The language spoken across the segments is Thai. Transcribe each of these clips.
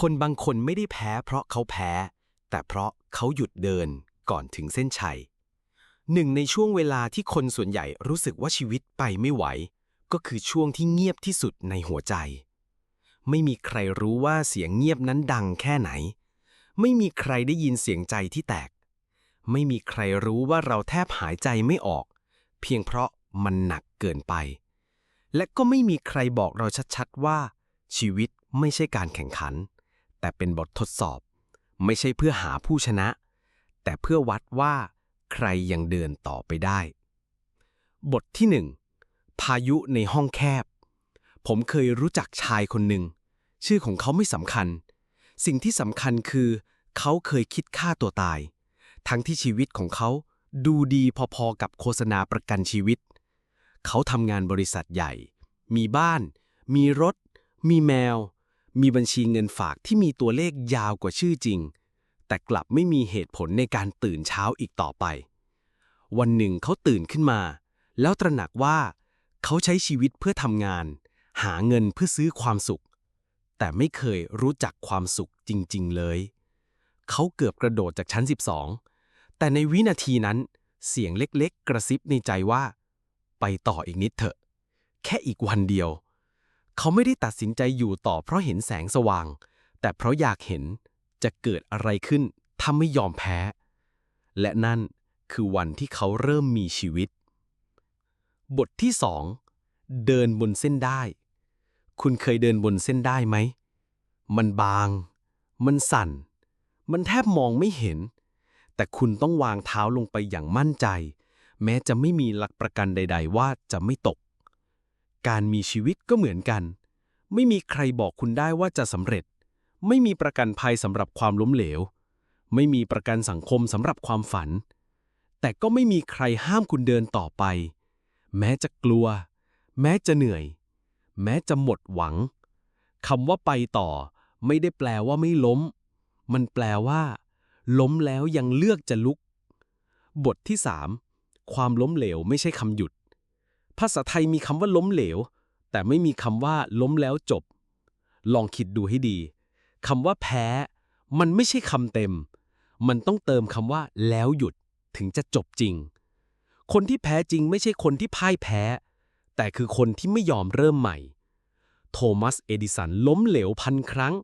คนบางคนไม่ได้แพ้เพราะเขาแพ้ แต่เพราะเขาหยุดเดินก่อนถึงเส้นชัย หนึ่งในช่วงเวลาที่คนส่วนใหญ่รู้สึกว่าชีวิตไปไม่ไหว ก็คือช่วงที่เงียบที่สุดในหัวใจ ไม่มีใครรู้ว่าเสียงเงียบนั้นดังแค่ไหน ไม่มีใครได้ยินเสียงใจที่แตก ไม่มีใครรู้ว่าเราแทบหายใจไม่ออก เพียงเพราะมันหนักเกินไป และก็ไม่มีใครบอกเราชัดๆว่า ชีวิตไม่ใช่การแข่งขัน แต่เป็นบททดสอบ ไม่ใช่เพื่อหาผู้ชนะ แต่เพื่อวัดว่า ใครยังเดินต่อไปได้ บทที่หนึ่งพายุในห้องแคบ ผมเคยรู้จักชายคนหนึ่ง ชื่อของเขาไม่สำคัญ สิ่งที่สำคัญคือ เขาเคยคิดฆ่าตัวตาย ทั้งที่ชีวิตของเขาดูดีพอๆกับโฆษณาประกันชีวิต เขาทำงานบริษัทใหญ่ มีบ้าน มีรถ มีแมว มีบัญชีเงินฝากที่มีตัวเลขยาวกว่าชื่อจริง แต่กลับไม่มีเหตุผลในการตื่นเช้าอีกต่อไป วันหนึ่งเขาตื่นขึ้นมา แล้วตระหนักว่าเขาใช้ชีวิตเพื่อทำงาน หาเงินเพื่อซื้อความสุข แต่ไม่เคยรู้จักความสุขจริง ๆ เลย เขาเกือบกระโดดจากชั้น 12 แต่ในวินาทีนั้น เสียงเล็กๆ กระซิบในใจว่า ไปต่ออีกนิดเถอะ แค่อีกวันเดียว เขาไม่ได้ตัดสินใจอยู่ต่อเพราะเห็นแสงสว่าง แต่เพราะอยากเห็นจะเกิดอะไรขึ้นถ้าไม่ยอมแพ้ และนั่นคือวันที่เขาเริ่มมีชีวิต บทที่สองเดินบนเส้นได้ คุณเคยเดินบนเส้นได้ไหม มันบาง มันสั่น มันแทบมองไม่เห็น แต่คุณต้องวางเท้าลงไปอย่างมั่นใจ แม้จะไม่มีหลักประกันใด ๆ ว่าจะไม่ตก การมีชีวิตก็เหมือนกัน ไม่มีใครบอกคุณได้ว่าจะสำเร็จ ไม่มีประกันภัยสำหรับความล้มเหลว ไม่มีประกันสังคมสำหรับความฝัน แต่ก็ไม่มีใครห้ามคุณเดินต่อไป แม้จะกลัว แม้จะเหนื่อย แม้จะหมดหวังคำว่าไปต่อ ไม่ได้แปลว่าไม่ล้ม มันแปลว่า ล้มแล้วยังเลือกจะลุก บทที่ 3 ความล้มเหลวไม่ใช่คำหยุด ภาษาไทยมีคำว่าล้มเหลว แต่ไม่มีคำว่าล้มแล้วจบ ลองคิดดูให้ดีคำว่าแพ้ มันไม่ใช่คำเต็ม มันต้องเติมคำว่าแล้วหยุดถึงจะจบจริง คนที่แพ้จริงไม่ใช่คนที่พ่ายแพ้ แต่คือคนที่ไม่ยอมเริ่มใหม่ โทมัส เอดิสันล้มเหลวพันครั้ง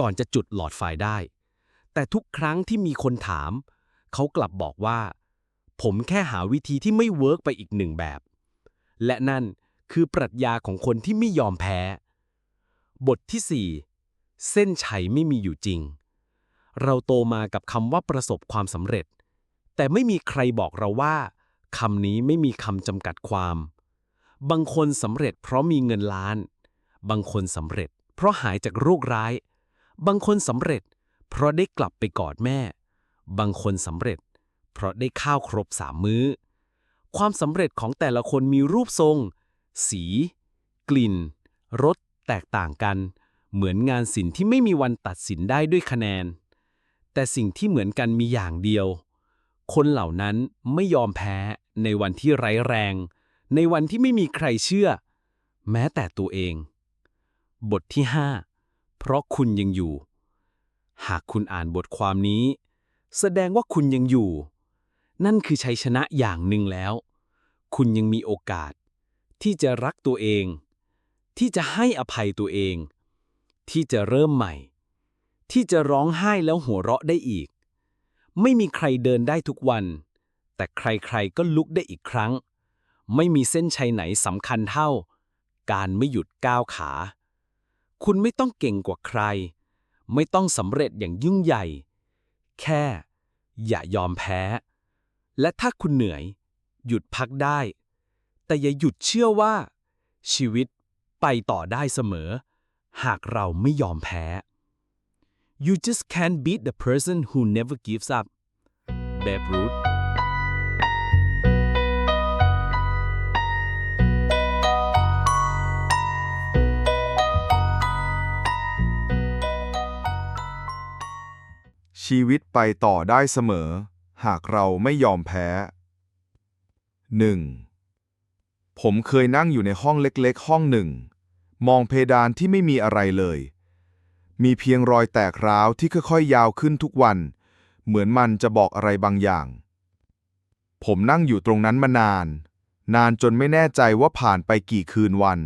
ก่อนจะจุดหลอดไฟได้ แต่ทุกครั้งที่มีคนถาม เขากลับบอกว่า ผมแค่หาวิธีที่ไม่เวิร์กไปอีกหนึ่งแบบ และนั่นคือปรัชญาของคนที่ไม่ยอมแพ้ บทที่ 4 เส้นชัยไม่มีอยู่จริง เราโตมากับคำว่าประสบความสำเร็จ แต่ไม่มีใครบอกเราว่าคำนี้ไม่มีคำจำกัดความ บางคนสำเร็จเพราะมีเงินล้าน บางคนสำเร็จ เพราะหายจากโรคร้าย บางคนสำเร็จ เพราะได้กลับไปกอดแม่ บางคนสำเร็จ เพราะได้ข้าวครบสามมื้อ ความสำเร็จของแต่ละคนมีรูปทรง สี กลิ่น รส แตกต่างกัน เหมือนงานศิลป์ที่ไม่มีวันตัดสินได้ด้วยคะแนน แต่สิ่งที่เหมือนกันมีอย่างเดียว คนเหล่านั้นไม่ยอมแพ้ในวันที่ไร้แรง ในวันที่ไม่มีใครเชื่อ แม้แต่ตัวเอง บทที่ 5 เพราะคุณยังอยู่ หากคุณอ่านบทความนี้ แสดงว่าคุณยังอยู่ นั่นคือชัยชนะอย่างหนึ่งแล้ว คุณยังมีโอกาส ที่จะรักตัวเอง ที่จะให้อภัยตัวเอง ที่จะเริ่มใหม่ ที่จะร้องไห้แล้วหัวเราะได้อีก ไม่มีใครเดินได้ทุกวัน แต่ใครๆก็ลุกได้อีกครั้ง ไม่มีเส้นชัยไหนสำคัญเท่า การไม่หยุดก้าวขา คุณไม่ต้องเก่งกว่าใคร ไม่ต้องสำเร็จอย่างยิ่งใหญ่ แค่ อย่ายอมแพ้ และถ้าคุณเหนื่อย หยุดพักได้ แต่อย่าหยุดเชื่อว่า ชีวิตไปต่อได้เสมอ หากเราไม่ยอมแพ้ You just can't beat the person who never gives up Babe Ruth ชีวิตไปต่อได้เสมอ หากเราไม่ยอมแพ้ 1. ผมเคยนั่งอยู่ในห้องเล็กๆ ห้องหนึ่ง มองเพดานที่ไม่มีอะไรเลย มีเพียงรอยแตกร้าวที่ค่อยๆ ยาวขึ้นทุกวัน เหมือนมันจะบอกอะไรบางอย่าง ผมนั่งอยู่ตรงนั้นมานาน นานจนไม่แน่ใจว่าผ่านไปกี่คืนวัน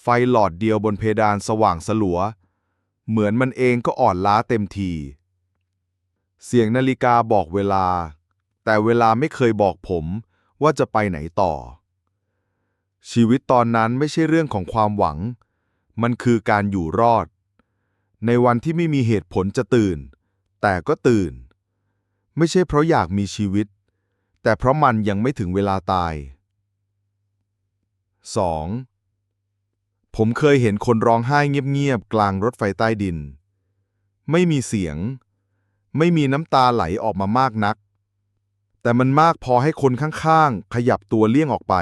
ไฟหลอดเดียวบนเพดานสว่างสลัว เหมือนมันเองก็อ่อนล้าเต็มที เสียงนาฬิกาบอกเวลา แต่เวลาไม่เคยบอกผมว่าจะไปไหนต่อ ชีวิตตอนนั้นไม่ใช่เรื่องของความหวัง มันคือการอยู่รอด ในวันที่ไม่มีเหตุผลจะตื่น แต่ก็ตื่น ไม่ใช่เพราะอยากมีชีวิต แต่เพราะมันยังไม่ถึงเวลาตาย 2. ผมเคยเห็นคนร้องไห้เงียบๆกลางรถไฟใต้ดิน ไม่มีเสียง ไม่มีน้ำตาไหลออกมามากนัก แต่มันมากพอให้คนข้างๆ ขยับตัวเลี่ยงออกไป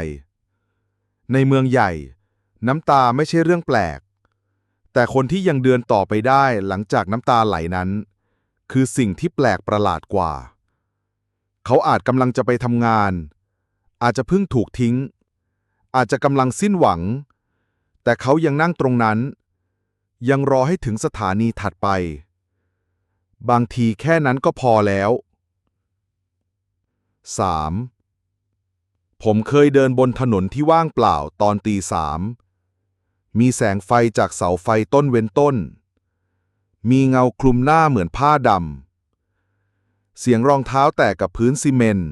ในเมืองใหญ่ น้ำตาไม่ใช่เรื่องแปลก แต่คนที่ยังเดินต่อไปได้หลังจากน้ำตาไหลนั้น คือสิ่งที่แปลกประหลาดกว่า เขาอาจกำลังจะไปทำงาน อาจจะเพิ่งถูกทิ้ง อาจจะกำลังสิ้นหวัง แต่เขายังนั่งตรงนั้น ยังรอให้ถึงสถานีถัดไป บางทีแค่นั้นก็พอแล้ว 3. ผมเคยเดินบนถนนที่ว่างเปล่าตอนตีสาม มีแสงไฟจากเสาไฟต้นเว้นต้น มีเงาคลุมหน้าเหมือนผ้าดำ เสียงรองเท้าแตกกับพื้นซีเมนต์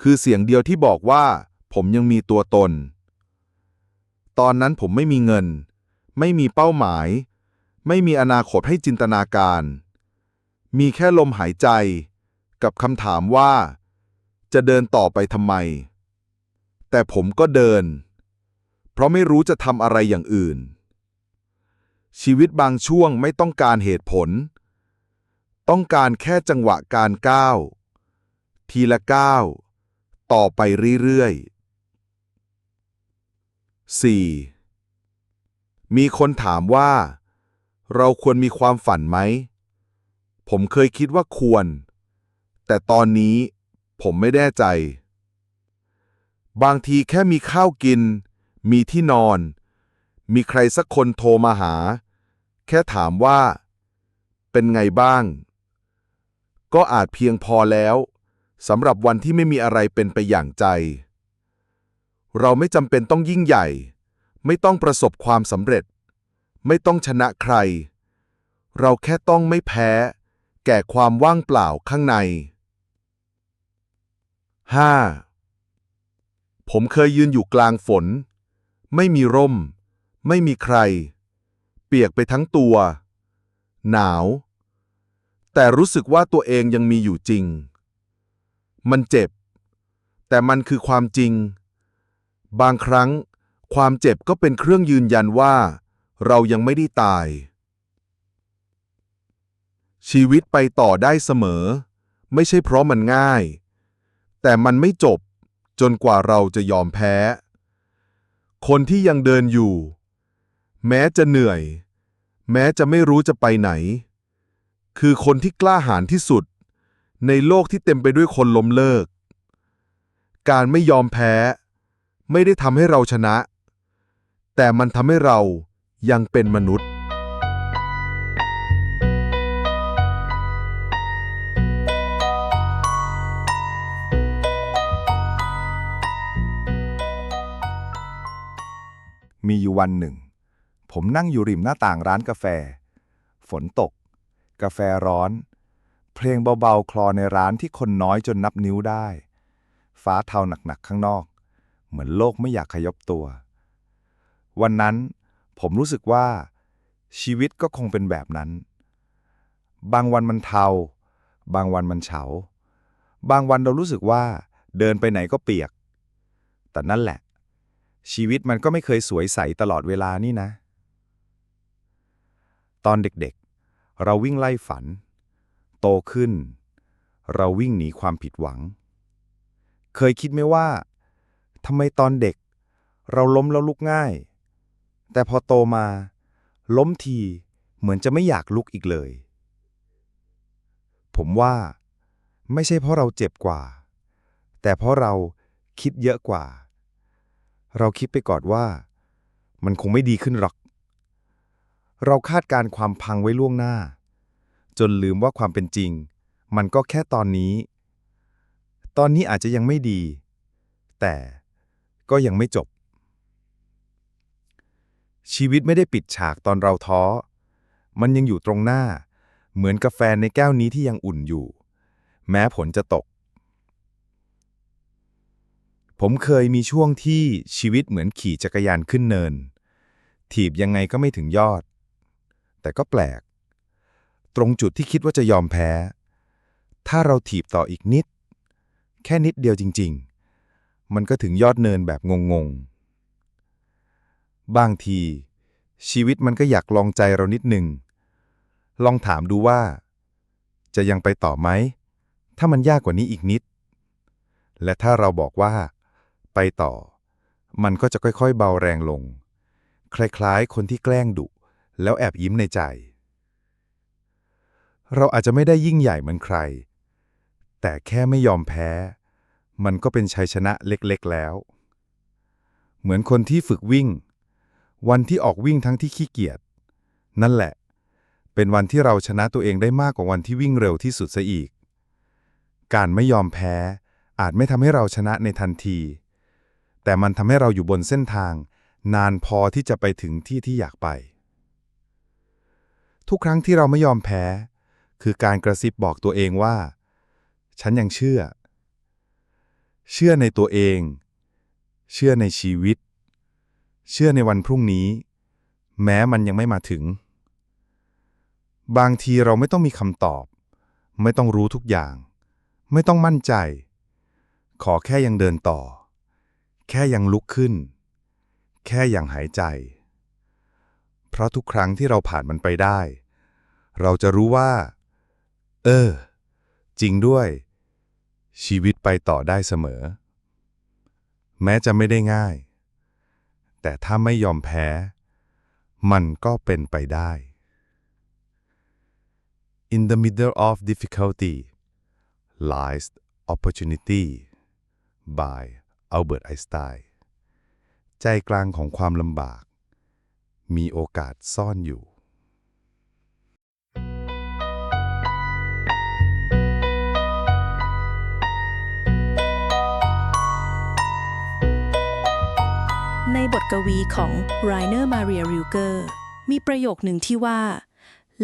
คือเสียงเดียวที่บอกว่า ผมยังมีตัวตน ตอนนั้นผมไม่มีเงิน ไม่มีเป้าหมาย ไม่มีอนาคตให้จินตนาการ มีแค่ลมหายใจ กับคำถามว่า จะเดินต่อไปทำไม แต่ผมก็เดิน เพราะไม่รู้จะทำอะไรอย่างอื่น ชีวิตบางช่วงไม่ต้องการเหตุผล ต้องการแค่จังหวะการก้าว ทีละก้าว ต่อไปเรื่อยๆ 4. มีคนถามว่า เราควรมีความฝันไหม ผมเคยคิดว่าควร แต่ตอนนี้ผมไม่แน่ใจ บางทีแค่มีข้าวกิน มีที่นอน มีใครสักคนโทรมาหา แค่ถามว่า เป็นไงบ้าง ก็อาจเพียงพอแล้วสำหรับวันที่ไม่มีอะไรเป็นไปอย่างใจ เราไม่จำเป็นต้องยิ่งใหญ่ ไม่ต้องประสบความสำเร็จ ไม่ต้องชนะใคร เราแค่ต้องไม่แพ้ แก่ความว่างเปล่าข้างใน 5. ผมเคยยืนอยู่กลางฝน ไม่มีร่ม ไม่มีใคร เปียกไปทั้งตัว หนาว แต่รู้สึกว่าตัวเองยังมีอยู่จริง มันเจ็บ แต่มันคือความจริง บางครั้ง ความเจ็บก็เป็นเครื่องยืนยันว่า เรายังไม่ได้ตาย ชีวิตไปต่อได้เสมอ ไม่ใช่เพราะมันง่าย แต่มันไม่จบจนกว่าเราจะยอมแพ้ คนที่ยังเดินอยู่ แม้จะเหนื่อย แม้จะไม่รู้จะไปไหน คือคนที่กล้าหาญที่สุด ในโลกที่เต็มไปด้วยคนล้มเลิก การไม่ยอมแพ้ ไม่ได้ทำให้เราชนะ แต่มันทำให้เรายังเป็นมนุษย์ มีอยู่วันหนึ่ง ผมนั่งอยู่ริมหน้าต่างร้านกาแฟ ฝนตก กาแฟร้อน เพลงเบาๆ คลอในร้านที่คนน้อยจนนับนิ้วได้ ฟ้าเทาหนักๆ ข้างนอก เหมือนโลกไม่อยากขยบตัว วันนั้นผมรู้สึกว่า ชีวิตก็คงเป็นแบบนั้น บางวันมันเทา บางวันมันเฉา บางวันเรารู้สึกว่า เดินไปไหนก็เปียก แต่นั่นแหละ ชีวิตมันก็ไม่เคยสวยใสตลอดเวลานี่นะ ตอนเด็กๆ เราวิ่งไล่ฝัน โตขึ้น เราวิ่งหนีความผิดหวัง เคยคิดไหมว่าทำไมตอนเด็ก เราล้มแล้วลุกง่าย แต่พอโตมา ล้มทีเหมือนจะไม่อยากลุกอีกเลย ผมว่า ไม่ใช่เพราะเราเจ็บกว่า แต่เพราะเราคิดเยอะกว่า เราคิดไปก่อนว่า มันคงไม่ดีขึ้นหรอก เราคาดการณ์ความพังไว้ล่วงหน้า จนลืมว่าความเป็นจริง มันก็แค่ตอนนี้ ตอนนี้อาจจะยังไม่ดี แต่ก็ยังไม่จบ ชีวิตไม่ได้ปิดฉากตอนเราท้อ มันยังอยู่ตรงหน้า เหมือนกาแฟในแก้วนี้ที่ยังอุ่นอยู่ แม้ผลจะตก ผมเคยมีช่วงที่ชีวิตเหมือนขี่จักรยานขึ้นเนิน ถีบยังไงก็ไม่ถึงยอด แต่ก็แปลก ตรงจุดที่คิดว่าจะยอมแพ้ ถ้าเราถีบต่ออีกนิด แค่นิดเดียวจริง ๆ มันก็ถึงยอดเนินแบบงงๆ บางที ชีวิตมันก็อยากลองใจเรานิดหนึ่ง ลองถามดูว่า จะยังไปต่อไหม ถ้ามันยากกว่านี้อีกนิด และถ้าเราบอกว่า ไปต่อ มันก็จะค่อยๆ เบาแรงลง คล้ายๆ คนที่แกล้งดุ แล้วแอบยิ้มในใจ เราอาจจะไม่ได้ยิ่งใหญ่เหมือนใคร แต่แค่ไม่ยอมแพ้ มันก็เป็นชัยชนะเล็กๆแล้ว เหมือนคนที่ฝึกวิ่ง วันที่ออกวิ่งทั้งที่ขี้เกียจนั่นแหละ เป็นวันที่เราชนะตัวเองได้มากกว่าวันที่วิ่งเร็วที่สุดซะอีก การไม่ยอมแพ้อาจไม่ทำให้เราชนะในทันที แต่มันทำให้เราอยู่บนเส้นทาง นานพอที่จะไปถึงที่ที่อยากไป ทุกครั้งที่เราไม่ยอมแพ้ คือการกระซิบบอกตัวเองว่า ฉันยังเชื่อ เชื่อในตัวเอง เชื่อในชีวิต เชื่อในวันพรุ่งนี้ แม้มันยังไม่มาถึง บางทีเราไม่ต้องมีคำตอบ ไม่ต้องรู้ทุกอย่าง ไม่ต้องมั่นใจ ขอแค่ยังเดินต่อ แค่ยังลุกขึ้น แค่ยังหายใจ เพราะทุกครั้งที่เราผ่านมันไปได้ เราจะรู้ว่า เออ จริงด้วย ชีวิตไปต่อได้เสมอ แม้จะไม่ได้ง่าย แต่ถ้าไม่ยอมแพ้ มันก็เป็นไปได้ In the middle of difficulty lies opportunity by อัลเบิร์ตไอน์สไตน์ใจกลางของความลำบาก มีโอกาสซ่อนอยู่ในบทกวีของไรเนอร์มาเรียริวเกอร์มีประโยคหนึ่งที่ว่า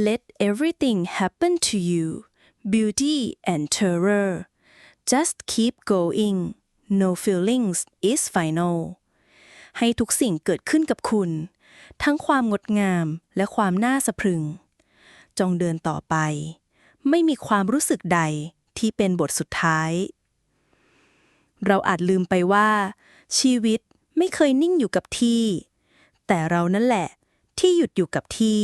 let everything happen to you beauty and terror just keep going no feelings is final ให้ทุกสิ่งเกิดขึ้นกับคุณ ทั้งความงดงามและความน่าสะพรึง จงเดินต่อไป ไม่มีความรู้สึกใดที่เป็นบทสุดท้าย เราอาจลืมไปว่า ชีวิตไม่เคยนิ่งอยู่กับที่ แต่เรานั่นแหละที่หยุดอยู่กับที่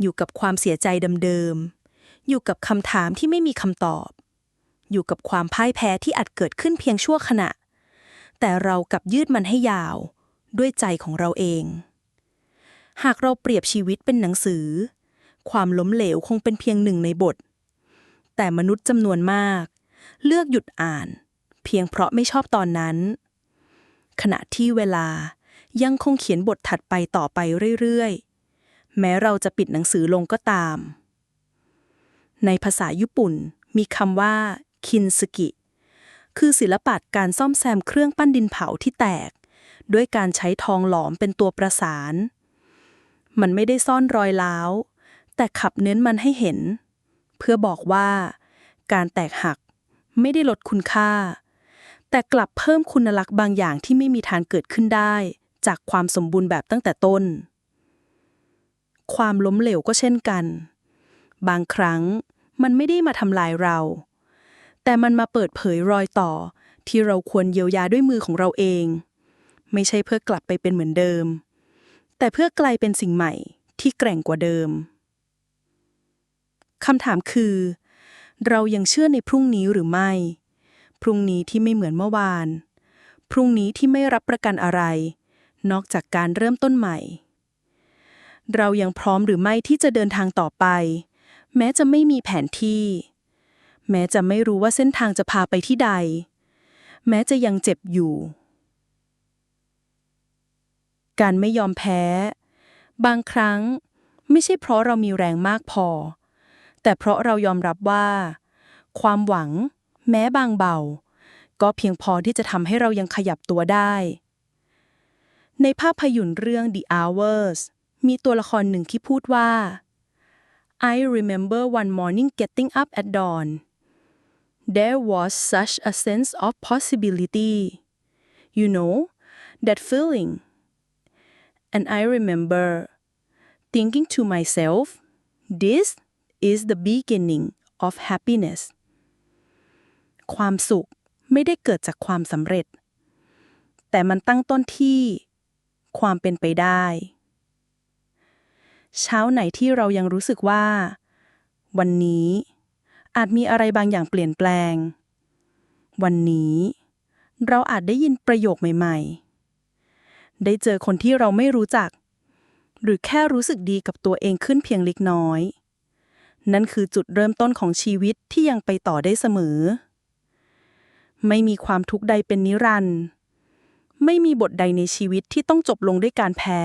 อยู่กับความเสียใจเดิมๆอยู่กับคำถามที่ไม่มีคำตอบ อยู่กับความพ่ายแพ้ที่อาจเกิดขึ้นเพียงชั่วขณะ แต่เรากลับยืดมันให้ยาว ด้วยใจของเราเอง หากเราเปรียบชีวิตเป็นหนังสือ ความล้มเหลวคงเป็นเพียงหนึ่งในบท แต่มนุษย์จำนวนมาก เลือกหยุดอ่าน เพียงเพราะไม่ชอบตอนนั้น ขณะที่เวลายังคงเขียนบทถัดไปต่อไปเรื่อยๆ แม้เราจะปิดหนังสือลงก็ตาม ในภาษาญี่ปุ่นมีคำว่า คินสกิ คือศิลปะการซ่อมแซมเครื่องปั้นดินเผาที่แตก ด้วยการใช้ทองหลอมเป็นตัวประสาน มันไม่ได้ซ่อนรอยร้าว แต่ขับเน้นมันให้เห็น เพื่อบอกว่า การแตกหักไม่ได้ลดคุณค่า แต่กลับเพิ่มคุณลักษณ์บางอย่างที่ไม่มีทางเกิดขึ้นได้ จากความสมบูรณ์แบบตั้งแต่ต้น ความล้มเหลวก็เช่นกัน บางครั้งมันไม่ได้มาทำลายเรา แต่มันมาเปิดเผยรอยต่อ ที่เราควรเยียวยาด้วยมือของเราเอง ไม่ใช่เพื่อกลับไปเป็นเหมือนเดิม แต่เพื่อกลายเป็นสิ่งใหม่ที่แกร่งกว่าเดิมคำถามคือ เรายังเชื่อในพรุ่งนี้หรือไม่ พรุ่งนี้ที่ไม่เหมือนเมื่อวาน พรุ่งนี้ที่ไม่รับประกันอะไร นอกจากการเริ่มต้นใหม่ เรายังพร้อมหรือไม่ที่จะเดินทางต่อไป แม้จะไม่มีแผนที่ แม้จะไม่รู้ว่าเส้นทางจะพาไปที่ใด แม้จะยังเจ็บอยู่ การไม่ยอมแพ้ บางครั้งไม่ใช่เพราะเรามีแรงมากพอ แต่เพราะเรายอมรับว่า ความหวัง แม้บางเบา ก็เพียงพอที่จะทำให้เรายังขยับตัวได้ ในภาพยนตร์เรื่อง The Hours มีตัวละครหนึ่งที่พูดว่า I remember one morning getting up at dawn. There was such a sense of possibility. You know, that feeling. And I remember thinking to myself, this is the beginning of happiness. ความสุขไม่ได้เกิดจากความสำเร็จ แต่มันตั้งต้นที่ ความเป็นไปได้ เช้าไหนที่เรายังรู้สึกว่า วันนี้ อาจมีอะไรบางอย่างเปลี่ยนแปลง วันนี้ เราอาจได้ยินประโยคใหม่ ๆ ได้เจอคนที่เราไม่รู้จัก หรือแค่รู้สึกดีกับตัวเองขึ้นเพียงเล็กน้อย นั่นคือจุดเริ่มต้นของชีวิตที่ยังไปต่อได้เสมอ ไม่มีความทุกข์ใดเป็นนิรันดร์ไม่มีบทใดในชีวิตที่ต้องจบลงด้วยการแพ้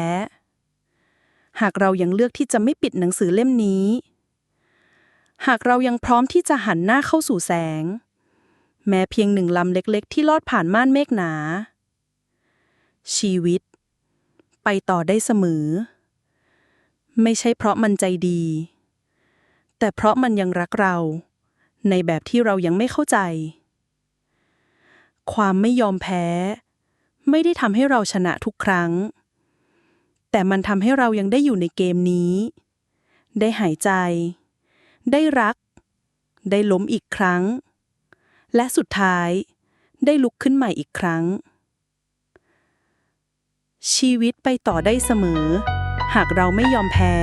หากเรายังเลือกที่จะไม่ปิดหนังสือเล่มนี้ หากเรายังพร้อมที่จะหันหน้าเข้าสู่แสง แม้เพียงหนึ่งลำเล็กๆ ที่ลอดผ่านม่านเมฆหนา ชีวิต ไปต่อได้เสมอ ไม่ใช่เพราะมันใจดี แต่เพราะมันยังรักเรา ในแบบที่เรายังไม่เข้าใจ ความไม่ยอมแพ้ ไม่ได้ทำให้เราชนะทุกครั้ง แต่มันทำให้เรายังได้อยู่ในเกมนี้ ได้หายใจ ได้รัก ได้ล้มอีกครั้ง และสุดท้าย ได้ลุกขึ้นใหม่อีกครั้ง ชีวิตไปต่อได้เสมอ หากเราไม่ยอมแพ้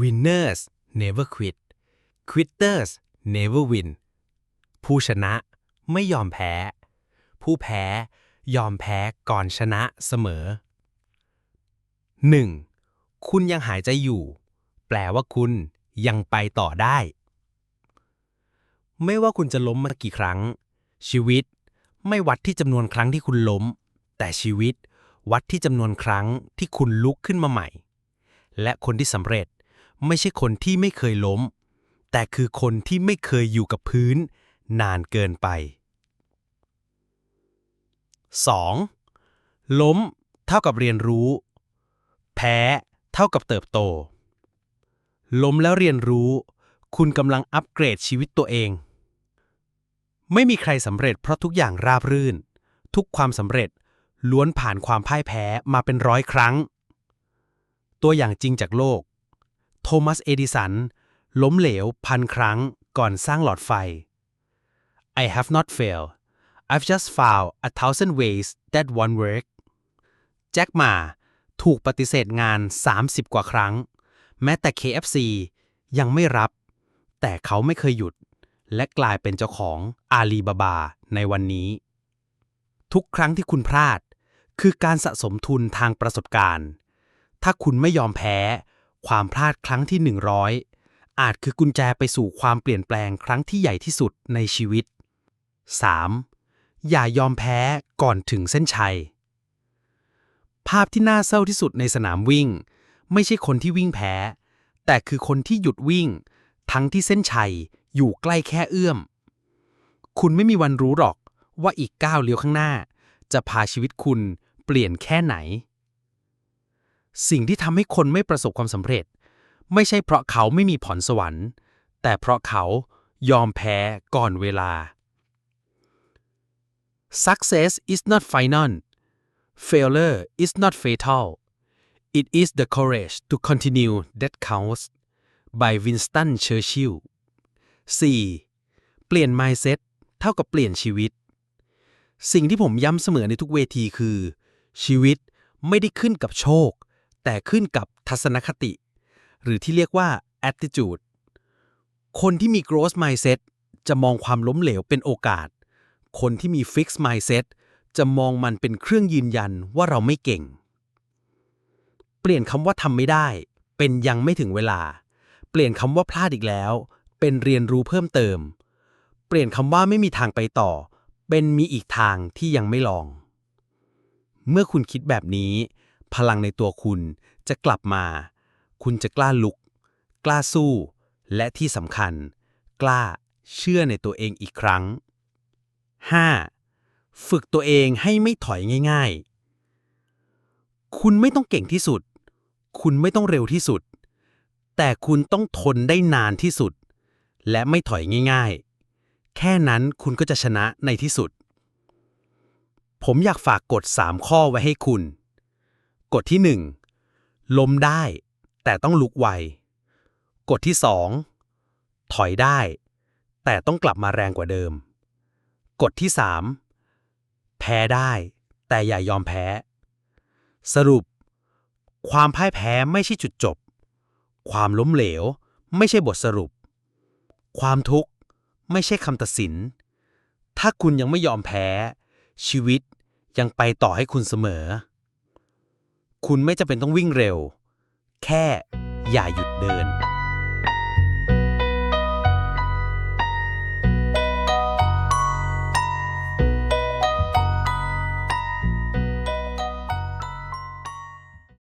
Winners never quit Quitters never win ผู้ชนะไม่ยอมแพ้ ผู้แพ้ ยอมแพ้ก่อนชนะเสมอ 1. คุณยังหายใจอยู่ แปลว่าคุณยังไปต่อได้ ไม่ว่าคุณจะล้มมากี่ครั้ง ชีวิตไม่วัดที่จำนวนครั้งที่คุณล้ม แต่ชีวิตวัดที่จำนวนครั้งที่คุณลุกขึ้นมาใหม่ และคนที่สำเร็จไม่ใช่คนที่ไม่เคยล้ม แต่คือคนที่ไม่เคยอยู่กับพื้น นานเกินไป 2. ล้ม เท่ากับเรียนรู้ แพ้ เท่ากับเติบโต ล้มแล้วเรียนรู้ คุณกำลังอัปเกรดชีวิตตัวเอง ไม่มีใครสำเร็จเพราะทุกอย่างราบรื่น ทุกความสำเร็จล้วนผ่านความพ่ายแพ้มาเป็นร้อยครั้ง ตัวอย่างจริงจากโลก โทมัส เอดิสัน ล้มเหลวพันครั้งก่อนสร้างหลอดไฟ I have not failed I've just found a thousand ways that won't work แจ็คหมาถูกปฏิเสธงาน 30 กว่าครั้ง แม้แต่ KFC ยังไม่รับ แต่เขาไม่เคยหยุด และกลายเป็นเจ้าของอาลีบาบาในวันนี้ ทุกครั้งที่คุณพลาด คือการสะสมทุนทางประสบการณ์ ถ้าคุณไม่ยอมแพ้ ความพลาดครั้งที่ 100 อาจคือกุญแจไปสู่ความเปลี่ยนแปลงครั้งที่ใหญ่ที่สุดในชีวิต 3. อย่ายอมแพ้ก่อนถึงเส้นชัย ภาพที่น่าเศร้าที่สุดในสนามวิ่ง ไม่ใช่คนที่วิ่งแพ้ แต่คือคนที่หยุดวิ่ง ทั้งที่เส้นชัยอยู่ใกล้แค่เอื้อม คุณไม่มีวันรู้หรอกว่าอีกก้าวเลี้ยวข้างหน้า จะพาชีวิตคุณเปลี่ยนแค่ไหน สิ่งที่ทำให้คนไม่ประสบความสำเร็จ ไม่ใช่เพราะเขาไม่มีพรสวรรค์ แต่เพราะเขายอมแพ้ก่อนเวลา Success is not final Failure is not fatal It is the courage to continue that counts by Winston Churchill 4. เปลี่ยน mindset เท่ากับเปลี่ยนชีวิต สิ่งที่ผมย้ำเสมอในทุกเวทีคือ ชีวิตไม่ได้ขึ้นกับโชค แต่ขึ้นกับทัศนคติ หรือที่เรียกว่า attitude คนที่มี growth mindset จะมองความล้มเหลวเป็นโอกาส คนที่มี fixed mindset จะมองมันเป็นเครื่องยืนยันว่าเราไม่เก่ง เปลี่ยนคำว่าทำไม่ได้ เป็นยังไม่ถึงเวลา เปลี่ยนคำว่าพลาดอีกแล้ว เป็นเรียนรู้เพิ่มเติม เปลี่ยนคำว่าไม่มีทางไปต่อ เป็นมีอีกทางที่ยังไม่ลอง เมื่อคุณคิดแบบนี้ พลังในตัวคุณจะกลับมา คุณจะกล้าลุก กล้าสู้ และที่สำคัญ กล้าเชื่อในตัวเองอีกครั้ง 5. ฝึกตัวเองให้ไม่ถอยง่ายๆ คุณไม่ต้องเก่งที่สุด คุณไม่ต้องเร็วที่สุด แต่คุณต้องทนได้นานที่สุด และไม่ถอยง่ายๆ แค่นั้นคุณก็จะชนะในที่สุด ผมอยากฝากกฎ 3 ข้อไว้ให้คุณ กฎที่ 1 ล้มได้ แต่ต้องลุกไว กฎที่ 2 ถอยได้ แต่ต้องกลับมาแรงกว่าเดิม กฎที่ 3 แพ้ได้ แต่อย่ายอมแพ้ สรุป ความพ่ายแพ้ไม่ใช่จุดจบ ความล้มเหลว ไม่ใช่บทสรุป ความทุกข์ ไม่ใช่คำตัดสิน ถ้าคุณยังไม่ยอมแพ้ ชีวิตยังไปต่อให้คุณเสมอ คุณไม่จำเป็นต้องวิ่งเร็ว แค่อย่าหยุดเดิน